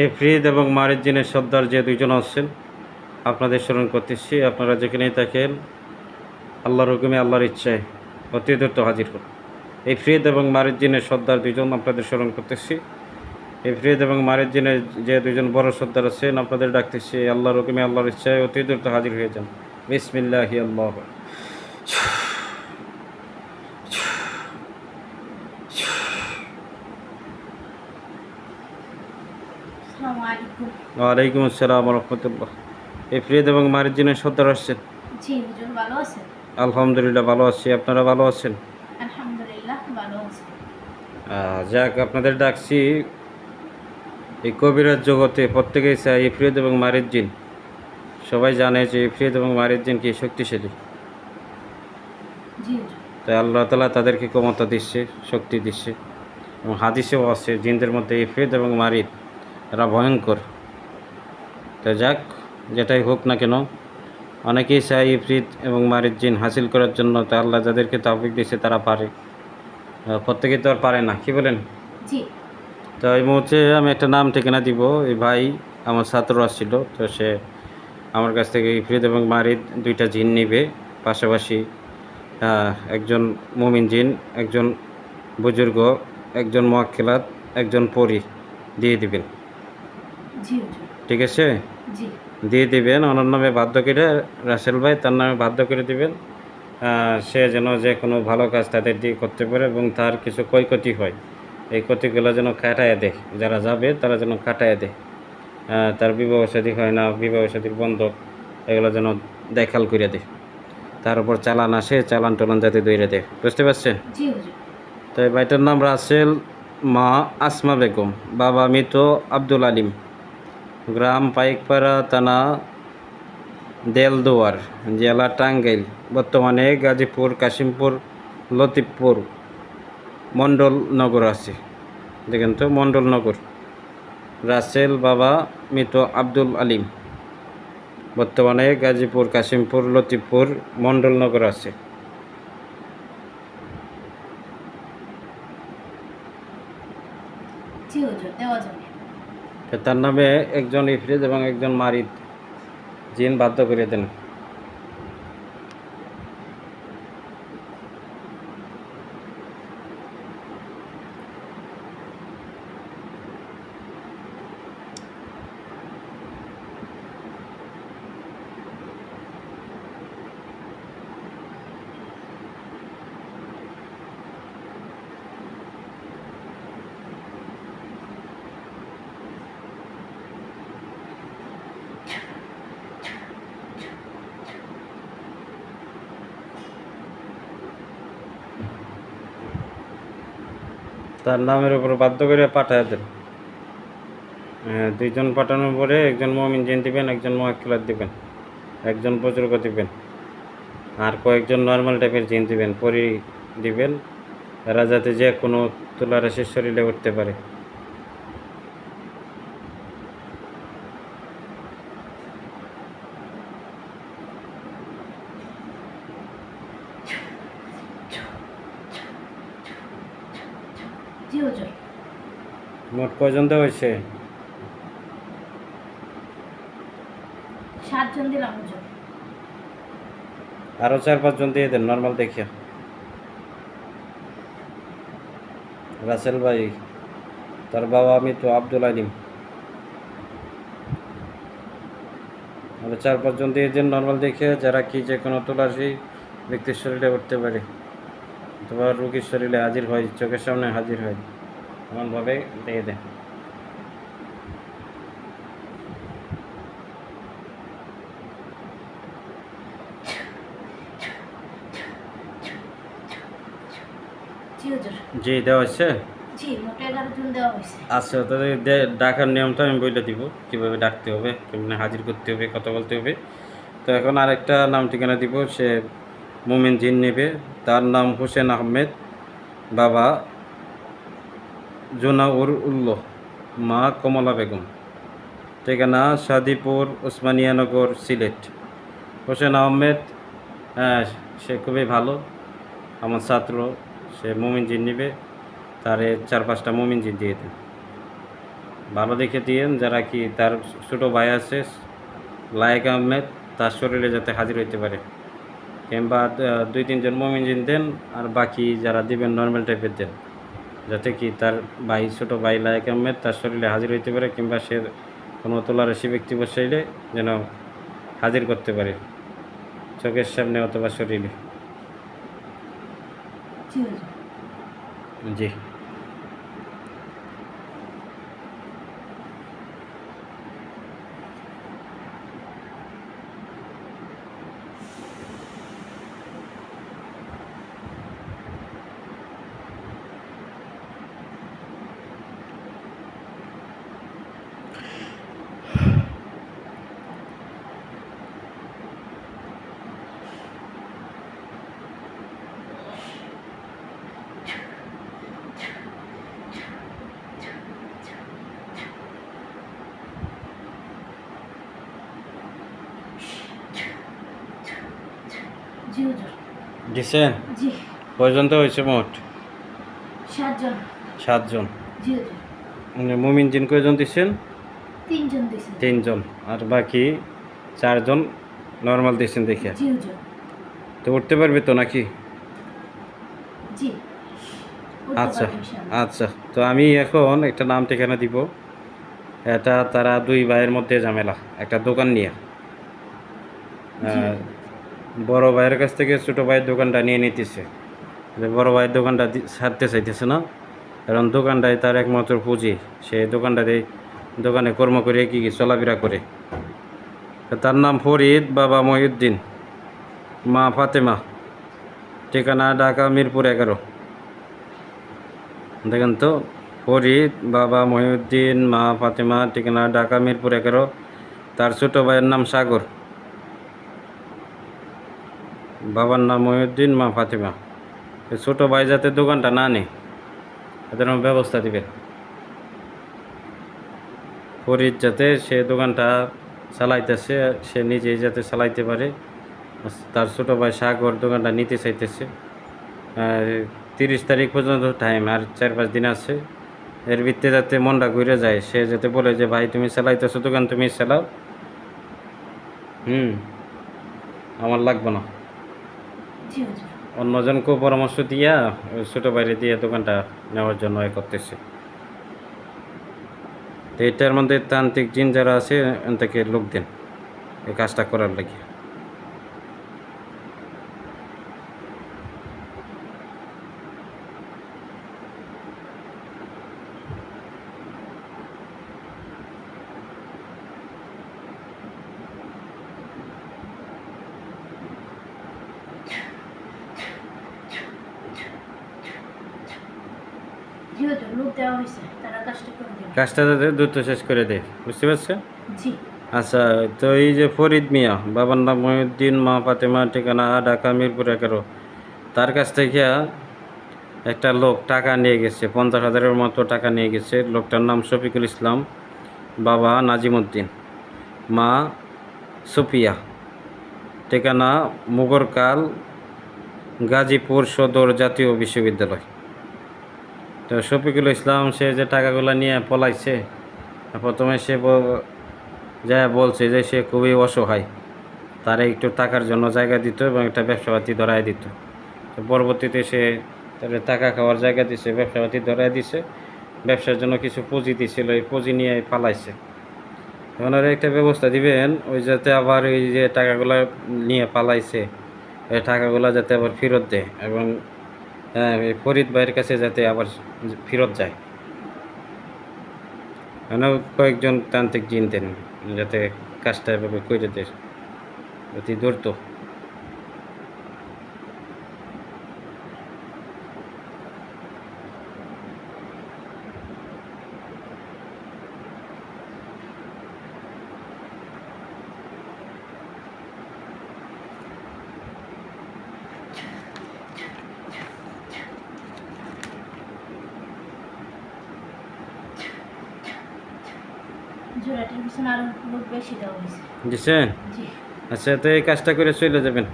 এফরিদ এবং মারিজিনের সর্দার যে দুইজন আসছেন আপনাদের স্মরণ করতেছি আপনারা যেখানেই থাকেন, আল্লাহর হুকুমে, আল্লাহর ইচ্ছায় অতি দ্রুত হাজির করুন এফরিদ এবং মারিজিনের সর্দার দুইজন আপনাদের স্মরণ করতেছি এফরিদ এবং মারিজিনের যে দুজন বড় সর্দার আছেন, আপনাদের ডাকতেছি আল্লাহর হুকুমে, আল্লাহর ইচ্ছায় অতি দ্রুত হাজির হয়ে যান। বিসমিল্লাহি আল্লাহ আসসালামু আলাইকুম ওয়ালাইকুম আসসালাম রহমতুল্লাহ। এফরিদ এবং মারিজিনের সর্দার আসছেন? জি হুজুর ভালো আছেন? আলহামদুলিল্লাহ ভালো আছি। আপনারা ভালো আছেন? আলহামদুলিল্লাহ ভালো আছি। যাক আপনাদের ডাকছি এই কবিরাজ জগতে প্রত্যেকেই চায় ইফরিদ এবং মারিজ্জিন সবাই জানে যে ইফরিদ এবং মারিজ্জিন কি শক্তিশালী। তাই আল্লাহ তালা তাদেরকে ক্ষমতা দিচ্ছে শক্তি দিচ্ছে এবং হাদিসেও আছে জিনদের মধ্যে ইফরিদ এবং মারিদ এরা ভয়ঙ্কর। তো যাক যেটাই হোক না কেন অনেকেই চায় ইফরিদ এবং মারিদ জিন হাসিল করার জন্য তা আল্লাহ যাদেরকে তাফিক দিচ্ছে তারা পারে। আহ, প্রত্যেকেই তো আর পারে না কি বলেন? তো এই মুহূর্তে আমি একটা নাম ঠিকানা দিব এই ভাই আমার ছাত্র আসছিল তো সে আমার কাছ থেকে ইফরিদ এবং মারিদ দুইটা জিন নিবে পাশাপাশি একজন মুমিন জিন একজন বুজুর্গ একজন মোয়াক্কেলাত একজন পরি দিয়ে দিবেন। ঠিক আছে? দিয়ে দিবেন ওনার নামে বাধ্য করে রাসেল ভাই তার নামে বাধ্য করে দিবেন। সে যেন যে কোনো ভালো কাজ তাদের দিয়ে করতে পারে এবং তার কিছু ক্ষয়ক্ষতি হয়। এই ক্ষতিগুলো যেন কাটায় দেয়। যারা যাবে তারা যেন কাটায় দেয়। তার বিবাহ সাদী হয় না বিবাহ সাদীর বন্ধ এগুলো যেন দেখাল করে দেয়। তার উপর চালান আসে চালান টলান যাতে দইরে দেয়। বুঝতে পারছেন? জি হুজুর। তো এই ভাইটার নাম রাসেল মা আসমা বেগম। বাবা মৃত আব্দুল আলিম। গ্রাম পাইকপাড়া থানা দেলদুয়ার, জেলা টাঙ্গাইল, বর্তমানে গাজীপুর, কাশিমপুর, লতিফপুর মণ্ডল নগর আছে। দেখেন তো, মণ্ডল নগর। রাসেল বাবা মৃত আব্দুল আলিম। বর্তমানে গাজীপুর, কাশিমপুর, লতিফপুর মণ্ডল নগর আছে। জি হুজুর, দেওয়া যাবে। তার নামে একজন ইফরিজ এবং একজন মারিদ জিন বাধ্য করে দেন। তার নামের উপর বাধ্য করে পাঠায় দেন। হ্যাঁ, দুইজন পাঠানোর পরে একজন মমিন জিন দিবেন একজন মহাকিলার দিবেন একজন বুজুর্গ দিবেন আর কয়েকজন নর্মাল টাইপের জিন দিবেন পরি দিবেন এরা যাতে যে কোনো তুলারাশির শরীরে উঠতে পারে। জি হুজুর। মোট পর্যন্ত হয়েছে? সাতজন দিলাম হুজুর। আরও চার পাঁচজন দিয়ে দেন নর্মাল দেখিয়া। রাসেল ভাই তার বাবা আমি তো আব্দুল আলিম। আরও চার পাঁচজন দিয়ে দেন নর্মাল দেখে যারা কি যে কোনো তুলাসী ব্যক্তির শরীরে উঠতে পারে। অথবা রুগীর শরীরে হাজির হয় চোখের সামনে হাজির হয় এমনভাবে দিয়ে দেন জি দেওয়া হচ্ছে আচ্ছা দে- ডাকার নিয়মটা আমি বলে দিব কীভাবে ডাকতে হবে কেমনে হাজির করতে হবে কথা বলতে হবে। তো এখন আরেকটা নাম ঠিকানা দিব সে মুমিন জিন নেবে। তার নাম হোসেন আহমেদ। বাবা জোনাউর উল্লহ মা কমলা বেগম। ঠিকানা সাদিপুর ওসমানিয়ানগর সিলেট। হোসেন আহমেদ হ্যাঁ সে খুবই ভালো। আমার ছাত্র, সে মুমিন জিন নেবে। তারে চার পাঁচটা মুমিন জিন দিয়ে দেন। ভালো দেখে দিয়েন যারা কি তার ছোটো ভাই আছে, লায়েক আহমেদ, তার শরীরে যাতে হাজির হইতে পারে। কিংবা দুই তিনজন মমিনজিন দেন আর বাকি যারা দিবেন নর্মাল টাইপের দেন। যাতে কি তার ভাই ছোটো ভাই লায়ক আহমেদ তার শরীরে হাজির হইতে পারে কিংবা সে কোনো তোলারসি ব্যক্তি বসাইলে যেন হাজির করতে পারে চোখের সামনে অথবা শরীরে। জি হুজুর দিছেন? জি। পর্যন্ত হয়েছে মোট? সাতজন। সাতজন। জি মানে মুমিন জিন কয়জন দিচ্ছেন তিনজন দিছে তিনজন। আর বাকি চারজন নর্মাল দিচ্ছেন দেখে। জি তো উঠতে পারবে তো নাকি? জি। আচ্ছা আচ্ছা। তো আমি এখন একটা নাম ঠিকানা দিব। এটা তারা দুই ভাইয়ের মধ্যে ঝামেলা। একটা দোকান নিয়ে। বড় ভাইয়ের কাছ থেকে ছোটো ভাইয়ের দোকানটা নিয়ে নিতেছে। বড় ভাইয়ের দোকানটা ছাড়তে চাইতেছে না। কারণ দোকানটাই তার একমাত্র পুঁজি। সে দোকানটাতে দোকানে কর্ম করে কি কি চলাফেরা করে। তার নাম ফরিদ, বাবা মহিউদ্দিন, মা ফাতেমা। ঠিকানা ঢাকা, মিরপুর এগারো। দেখেন তো, ফরিদ, বাবা মহিউদ্দিন, মা ফাতেমা, ঠিকানা ঢাকা, মিরপুর এগারো। তার ছোটো ভাইয়ের নাম সাগর। বাবার নাম মহিউদ্দিন, মা ফাতিমা। ছোটো ভাই যাতে দোকানটা না নেই তাদের আমার ব্যবস্থা দিবেন ফরিদ যাতে সে দোকানটা চালাইতেছে, সে নিজেই যাতে চালাইতে পারে। তার ছোটো ভাই সাগর দোকানটা নিতে চাইতেছে। তিরিশ তারিখ পর্যন্ত টাইম আর চার পাঁচ দিন আছে। এর ভিত্তিতে যাতে মনটা ঘুরে যায়, সে যাতে বলে যে, ভাই, তুমি চালাইতেছো দোকান, তুমি চালাও। হুম, আমার লাগবে না। অন্যজনকেও পরামর্শ দিয়া ছোটো বাইরে দিয়ে দোকানটা নেওয়ার জন্য এ করতেছে। তো এটার মধ্যে তান্ত্রিক জিন যারা আছে তাকে লোক দেন। এই কাজটা করার লাগে। কাজটা যাতে দ্রুত শেষ করে দেয় বুঝতে পারছ? আচ্ছা তো এই যে ফরিদ মিয়া বাবার নাম মহিউদ্দিন মা ফাতেমা ঠিকানা ঢাকা মিরপুর এগারো। তার কাছ থেকে একটা লোক টাকা নিয়ে গেছে পঞ্চাশ হাজারের মতো টাকা নিয়ে গেছে। লোকটার নাম শফিকুল ইসলাম বাবা নাজিমুদ্দিন মা সুফিয়া। ঠিকানা মুগরকাল গাজীপুর সদর জাতীয় বিশ্ববিদ্যালয়। তো শফিকুল ইসলাম, সে যে টাকাগুলো নিয়ে পলাইছে, প্রথমে সে যা বলছে যে সে খুবই অসহায়। তারা একটু টাকার জন্য জায়গা দিত এবং একটা ব্যবসাপাতি ধরায় দিত। তো পরবর্তীতে সে তাদের টাকা খাওয়ার জায়গা দিছে, ব্যবসাপাতি ধরায় দিছে, ব্যবসার জন্য কিছু পুঁজি দিছিল, এই পুঁজি নিয়ে পালাইছে। ওনারা একটা ব্যবস্থা দিবেন, ওই যাতে আবার ওই যে টাকাগুলো নিয়ে পালাইছে, এই টাকাগুলো যাতে আবার ফেরত দেয় এবং ফরিদ ভাইয়ের কাছে যাতে আবার ফেরত যায়। মানে কয়েকজন তান্ত্রিক জিনতেন যাতে কাজটা এভাবে করে দেয়, অতি দ্রুত। জোড়াটির পিছনে আরও লোক বেশি দেওয়া হয়েছে। দিছেন? জি। আচ্ছা তো এই কাজটা করে চলে যাবেন?